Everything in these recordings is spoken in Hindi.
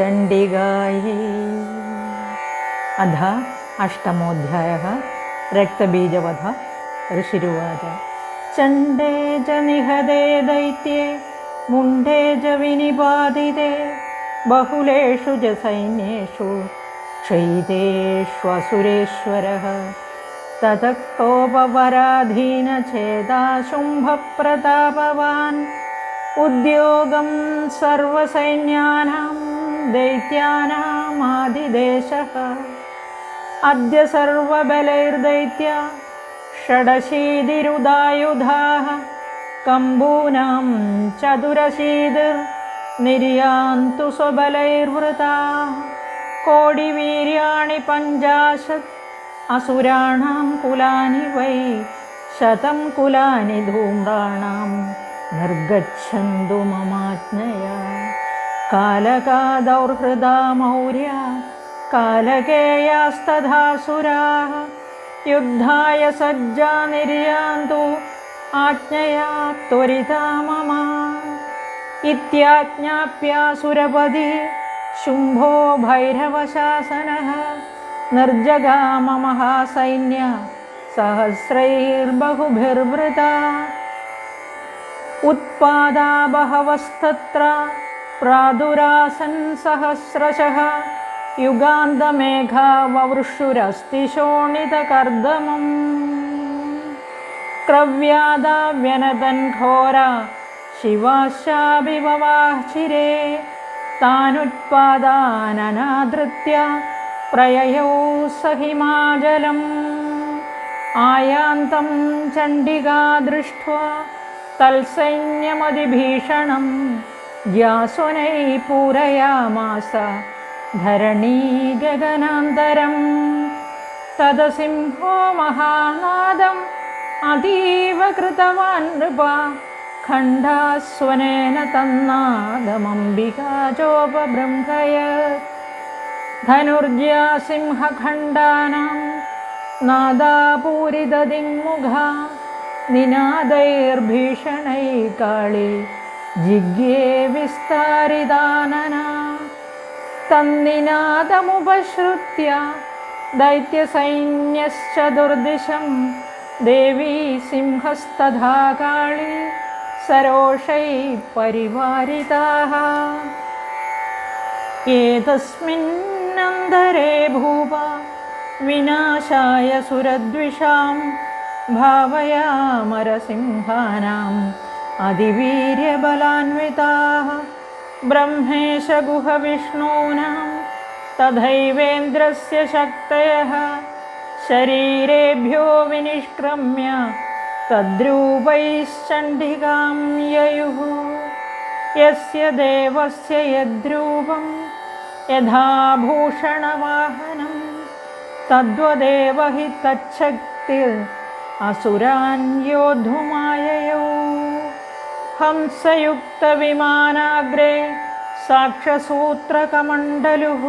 चण्डिगायै अध अष्टमोऽध्यायः रक्तबीजवध ऋषिरुवाच चण्डे च निहदे दैत्ये मुण्डे च विनिपादिते बहुलेषु च सैन्येषु क्षयितेष्वसुरेश्वरः ततक्तोपपराधीनचेदाशुम्भप्रतापवान् उद्योगं सर्वसैन्यानां दैत्यानामादिदेशः अद्य सर्वबलैर्दैत्या षडशीतिरुदायुधाः कम्बूनां चतुरशीतिर्निर्यान्तु स्वबलैर्वृताः कोटिवीर्याणि पञ्चाशत् असुराणां कुलानि वै शतं कुलानि धूम्राणां निर्गच्छन्तु ममाज्ञया कालकादौर्हृदा मौर्या कालकेयास्तथासुराः युद्धाय सज्जा निर्यान्तु आज्ञया त्वरिता मम। इत्याज्ञाप्यासुरपदी शुम्भो भैरवशासनः निर्जगाममहासैन्य सहस्रैर्बहुभिर्वृता। उत्पादा बहवस्तत्र प्रादुरासन् सहस्रशः युगान्तमेघा ववृषुरस्ति शोणितकर्दमम् क्रव्यादा व्यनदन् घोरा शिवाशाभिववाचिरे तानुत्पादाननादृत्य प्रययौ सहिमाजलम् आयान्तं चण्डिका दृष्ट्वा तल्सैन्यमधिभीषणं യാസുനൈ പൂരയാമാസ ധരണീ ഗഗനാന്തരം. തദസിംഹോ മഹാനാദം അതീവ കൃതവാൻ നൃപ ഖണ്ഡാസ്വനേന തന്നാദമംബികാചോപബൃംഹയ ധനുർജ്യാസിംഹഖണ്ഡാനാം നാദാപൂരിതദിങ്മുഖ നിനാദൈർഭീഷണൈ കാളി ജിഗ്യേ വിസ്താരിതാനന. തന്നിനാദമുപശ്രുത്യ ദൈത്യസൈന്യശ്ച ദുർദിശം ദേവീ സിംഹസ്തഥാ കാളി സരോഷൈ പരിവാരിതാः ഏതസ്മിന്നന്തരെ ഭൂപ വിനാശായ സുരദ്വിഷാം ഭാവയാമരസിംഹാനാം अधिवीर्यबलान्विताः ब्रह्मेशगुहविष्णूनां तथैवेन्द्रस्य शक्तयः शरीरेभ्यो विनिष्क्रम्य तद्रूपैश्चण्डिकां ययुः। यस्य देवस्य यद्रूपं यथा भूषणवाहनं, तद्वदेव हि तच्छक्तिर् असुरान् हंसयुक्तविमानाग्रे साक्षसूत्रकमण्डलुः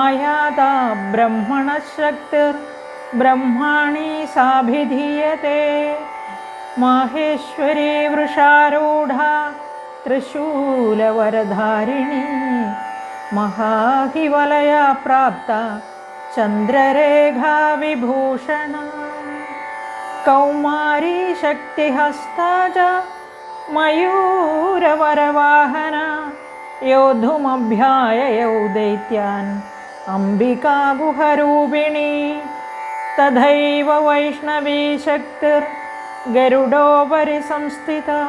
आयाता ब्रह्मणशक्तिर्ब्रह्माणि साभिधीयते माहेश्वरी वृषारूढा त्रिशूलवरधारिणी महाहिवलया प्राप्ता चन्द्ररेखा विभूषणा कौमारी शक्तिहस्ता च मयूरवरवाहना योद्धुमभ्याययौ दैत्यान् अम्बिका गुहरूपिणी तथैव वैष्णवी शक्तिर्गरुडोपरि संस्थिता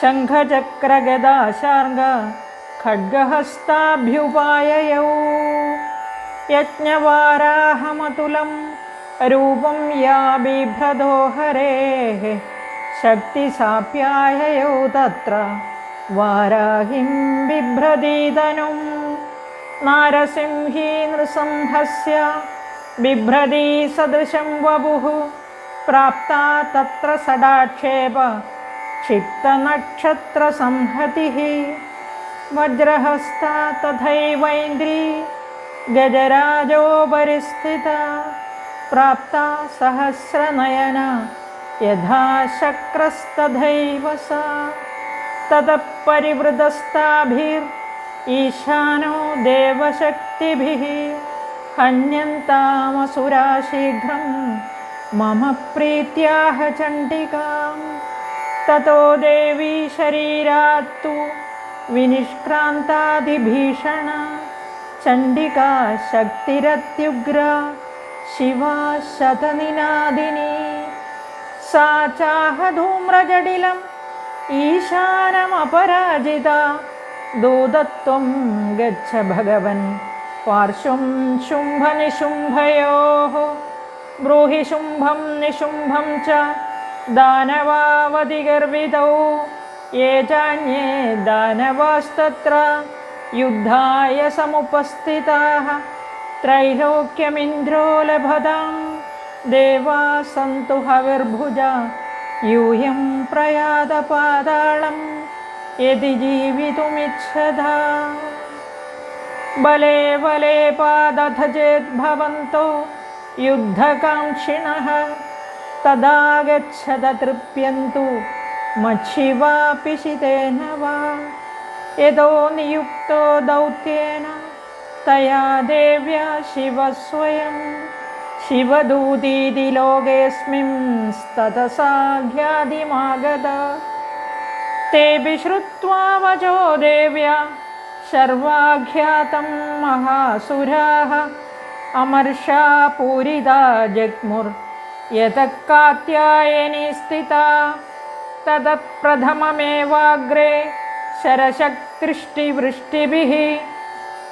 शङ्खचक्रगदाशार्ग खड्गहस्ताभ्युपाययौ यज्ञवाराहमतुलं रूपं या बिभ्रदो हरेः ശക്തിസാപ്യായയോ തത്ര വാരാഹിം ബിഭ്രതീതനും നാരസിംഹീ നൃസിംഹസ്യ ബിഭ്രതി സദൃശം വപുः പ്രാപ്ത തത്ര സടാക്ഷേപ ക്ഷിപ്തനക്ഷത്രസംഹതിः വജ്രഹസ്ത തഥൈവൈന്ദ്രി ഗജരാജോപരിസ്ഥിത പ്രാപ്ത സഹസ്രനയന यथा शक्रस्तथैव सा ततः परिवृतस्ताभिर् ईशानो देवशक्तिभिः हन्यन्तामसुरा शीघ्रं मम प्रीत्याह चण्डिकां ततो देवी शरीरात्तु विनिष्क्रान्तादिभीषणा चण्डिका शक्तिरत्युग्रा शिवा शतनिनादिनी सा चाह धूम्रजटिलम् ईशानमपराजिता दूतत्वं गच्छ भगवन्, पार्श्वं शुम्भनिशुम्भयोः ब्रूहि शुम्भं निशुम्भं च दानवावधिगर्वितौ, ये चान्ये दानवास्तत्र युद्धाय समुपस्थिताः त्रैलोक्यमिन्द्रो लभतां देवाः सन्तु हविर्भुजा यूयं प्रयातपातालं यदि जीवितुमिच्छता बले बले पादथ चेद्भवन्तो युद्धकाङ्क्षिणः तदा गच्छत तृप्यन्तु मच्छि वा पिशितेन वा यतो नियुक्तो दौत्येन तया देव्या शिवस्वयम् शिवदूतीति लोकेऽस्मिंस्ततसाघ्यादिमागत तेऽपि श्रुत्वा वचो देव्या, सर्वाख्यातं महासुराः। अमर्षा पूरिता जग्मुर्यतः कात्यायनी स्थिता। ततः शरशक्तिष्टिवृष्टिभिः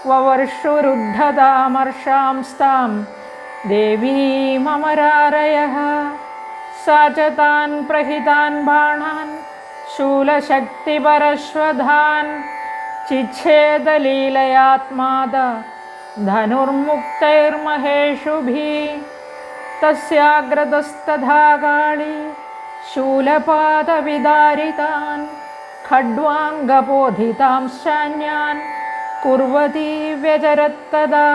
ववर्षुरुद्धतामर्षांस्तां देवीममरारयः सा च तान् प्रहितान् बाणान्, शूलशक्तिपरश्वधान्, चिच्छेदलीलयात्माद धनुर्मुक्तैर्महेषुभिः तस्याग्रतस्तथा काळी शूलपादविदारितान् खड्वाङ्गबोधितांशान्यान् कुर्वती व्यचरत्तदा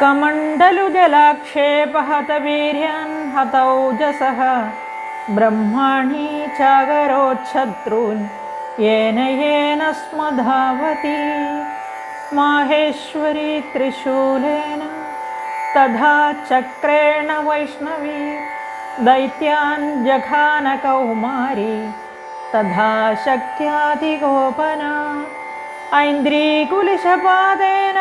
कमण्डलुजलाक्षेपहतवीर्यान् हतौजसः। ब्रह्माणि चागरोच्छत्रून् येन येन स्म धावति माहेश्वरी त्रिशूलेन तथा चक्रेण वैष्णवी। दैत्यान् जघानकौमारी तथा शक्त्यादिगोपना। ऐन्द्रीकुलिशपादेन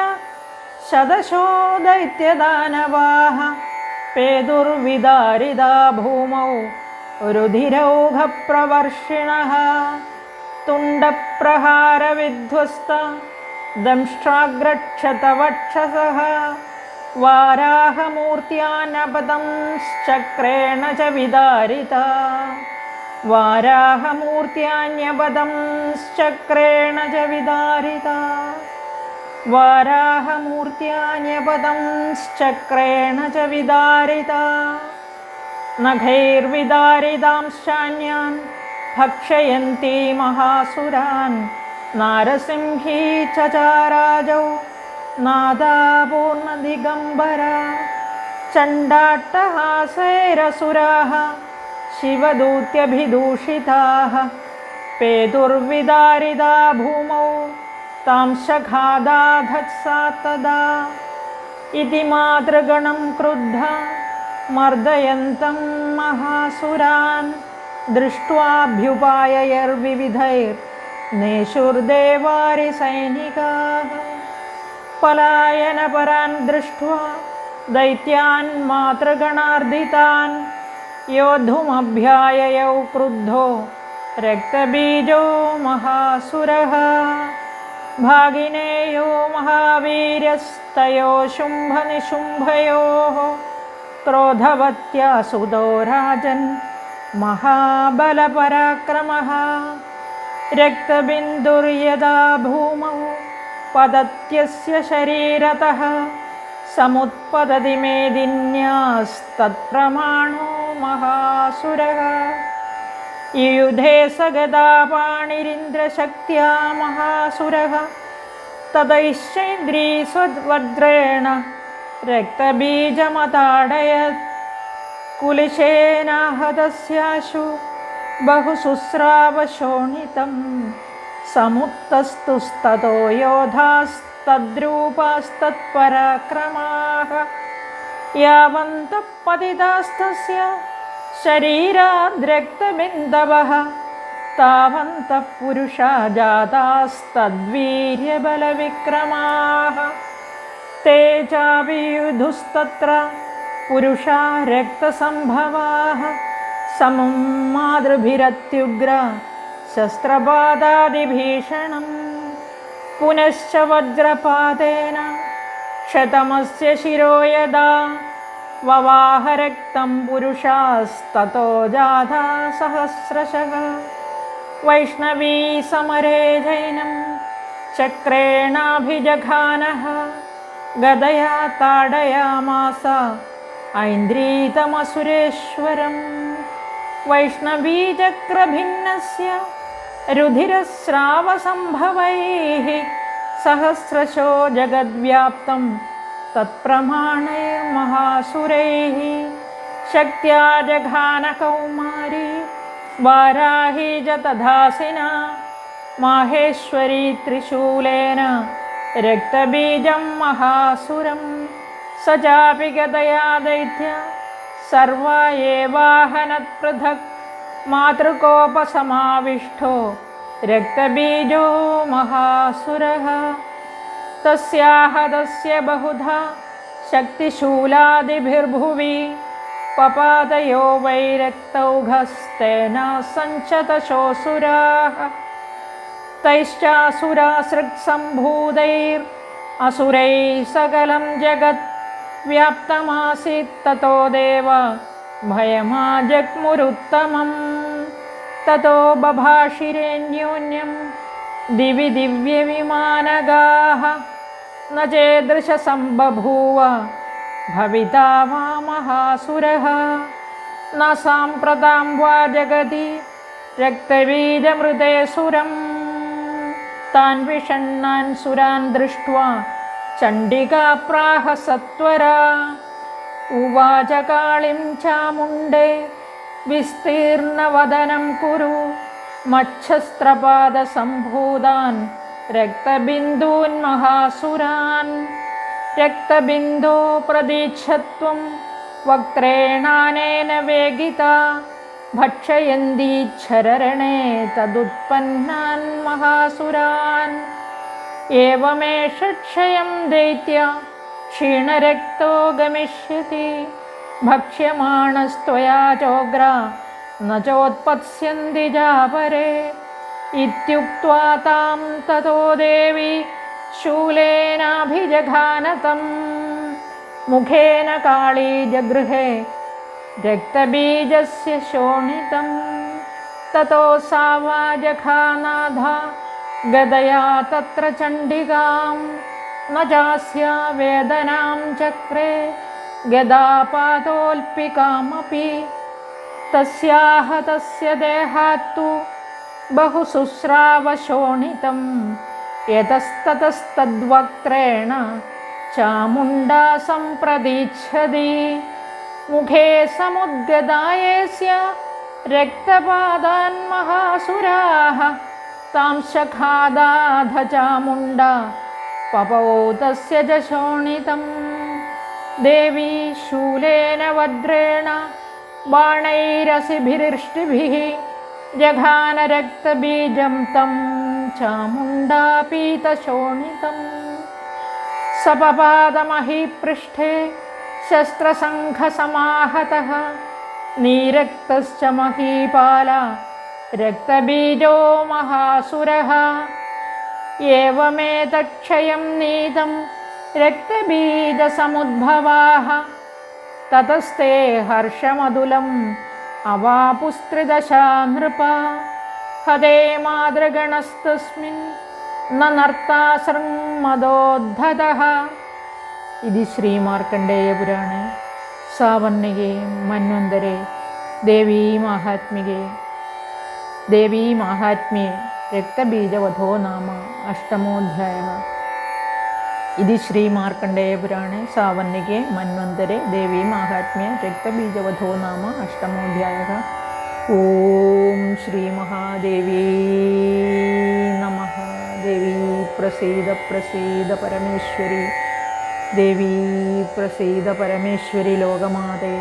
शदशो दैत्यदानवाः पेदुर्विदारिदा भूमौ रुधिरौघप्रवर्षिणः तुण्डप्रहारविध्वस्त दंष्ट्राग्रक्षतवक्षसः वाराहमूर्त्यानपदंश्चक्रेण च विदारिता वाराहमूर्त्यान्यपदंश्चक्रेण च विदारिता वाराहमूर्त्यान्यपदंश्चक्रेण च विदारिता। नखैर्विदारितांश्चान्यान् भक्षयन्ती महासुरान्। नारसिंही चचाराजौ नादापूर्णदिगम्बरा। चण्डाट्टहासैरसुराः शिवदूत्यभिदूषिताः। पेतुर्विदारिदा भूमौ तां शखादाधत्सा तदा इति मातृगणं क्रुद्धा, मर्दयन्तं महासुरान् दृष्ट्वाभ्युपायैर्विविधैर्नेषुर्देवारिसैनिकाः पलायनपरान् दृष्ट्वा दैत्यान् मातृगणार्दितान्, योद्धुमभ्याययौ क्रुद्धो रक्तबीजो महासुरः। भागिनेयो महावीर्यस्तयो शुम्भनिशुम्भयोः क्रोधवत्या सुदो राजन् महाबलपराक्रमः। रक्तबिन्दुर्यदा भूमौ पतत्यस्य शरीरतः समुत्पतति मेदिन्यास्तत्प्रमाणो महासुरः। युयुधे स गदा पाणिरिन्द्रशक्त्या महासुरः तदैश्चैन्द्रीस्वद्वज्रेण रक्तबीजमताडयत् कुलिशेनाहतस्याशु बहुशुस्रावशोणितं समुत्तस्तुस्ततो योधास्तद्रूपास्तत्पराक्रमाः यावन्तः पतितास्तस्य शरीराद्रक्तबिन्दवः तावन्तः पुरुषा जातास्तद्वीर्यबलविक्रमाः ते चाभियुधुस्तत्र पुरुषा रक्तसम्भवाः समं मातृभिरत्युग्र शस्त्रपादादिभीषणं पुनश्च वज्रपातेन शतमस्य शिरो यदा ववाहरक्तं पुरुषास्ततो जाता सहस्रशः। वैष्णवी समरे जैनं चक्रेणाभिजघानः। गदया ताडयामास ऐन्द्रीतमसुरेश्वरम्। वैष्णवीचक्रभिन्नस्य रुधिरस्रावसम्भवैः सहस्रशो जगद्व्याप्तं तत्प्रमाणैर्महासुरैः शक्त्या जघानकौमारी वाराही च माहेश्वरी त्रिशूलेन, रक्तबीजं महासुरं स चापि गतया दैत्य, सर्वा एवाहनत्पृथक्, मातृकोपसमाविष्टो, रक्तबीजो महासुरः। तस्याहदस्य बहुधा शक्तिशूलादिभिर्भुवि। पपादयो वैरक्तौघस्तेन सञ्चतशोऽसुराः। तैश्चासुरासृक्सम्भूतैर् असुरैः सकलं जगत् व्याप्तमासीत्। ततो देव भयमाजग्मुरुत्तमं ततो बभाषिरेऽन्योन्यं दिवि दिव्यविमानगाः। न चेदृशसम्बभूव भविता वा महासुरः न साम्प्रतां वा जगति रक्तबीजमृते सुरम् तान् विषण्णान् सुरान् दृष्ट्वा चण्डिका प्राह सत्वरा उवाच काळिं चामुण्डे विस्तीर्णवदनं कुरु मच्छस्त्रपादसम्भूतान् रक्तबिन्दून् महासुरान्। रक्तबिन्दो प्रदीक्षत्वं वक्त्रेणानेन वेगिता। भक्षयन्तीच्छरणे तदुत्पन्नान् महासुरान्। एवमेष क्षयं दैत्य क्षीणरक्तो गमिष्यति। भक्ष्यमाणस्त्वया चोग्रा न चोत्पत्स्यन्ति जापरे। इत्युक्त्वा तां ततो देवी शूलेनाभिजघानतं मुखेन काळी जगृहे रक्तबीजस्य शोणितं ततो सा गदया तत्र चण्डिकां। न चास्या वेदनां चक्रे गदापातोल्पिकामपि तस्याह तस्य देहात्तु बहु शुश्रावशोणितं यतस्ततस्तद्वक्त्रेण चामुण्डा सम्प्रदीच्छति मुखे समुद्गदायेस्य रक्तपादान् महासुराः तां शखादाध चामुण्डा पपौ तस्य च देवी शूलेन वज्रेण बाणैरसिभिरिष्टिभिः जघानरक्तबीजं तं चामुण्डापीतशोणितम् सपपादमहीपृष्ठे शस्त्रसङ्घसमाहतः नीरक्तश्च महीपाला रक्तबीजो महासुरः। एवमेतक्षयं नीतं रक्तबीजसमुद्भवाः। ततस्ते हर्षमधुलम् अवापुस्त्रिदशा नृप हदे मातृगणस्तस्मिन् न नर्तासृङ्मदोद्धतः इति श्रीमार्कण्डेयपुराणे सावर्णिके मन्वन्तरे देवीमाहात्म्यके देवीमाहात्म्ये ഇത് ശ്രീമാർക്കണ്ഡേയപുരാണെ സാവർണികെ മന്വന്തരെ ദേവീ മാഹാത്മ്യ രക്തബീജവധോ നാമ അഷ്ടമോധ്യായ ഓം ശ്രീ മഹാദേവീ നമ. ദേവീ പ്രസീത പ്രസീത പരമേശ്വരി. ദേവീ പ്രസീത പരമേശ്വരി ലോകമാതേ.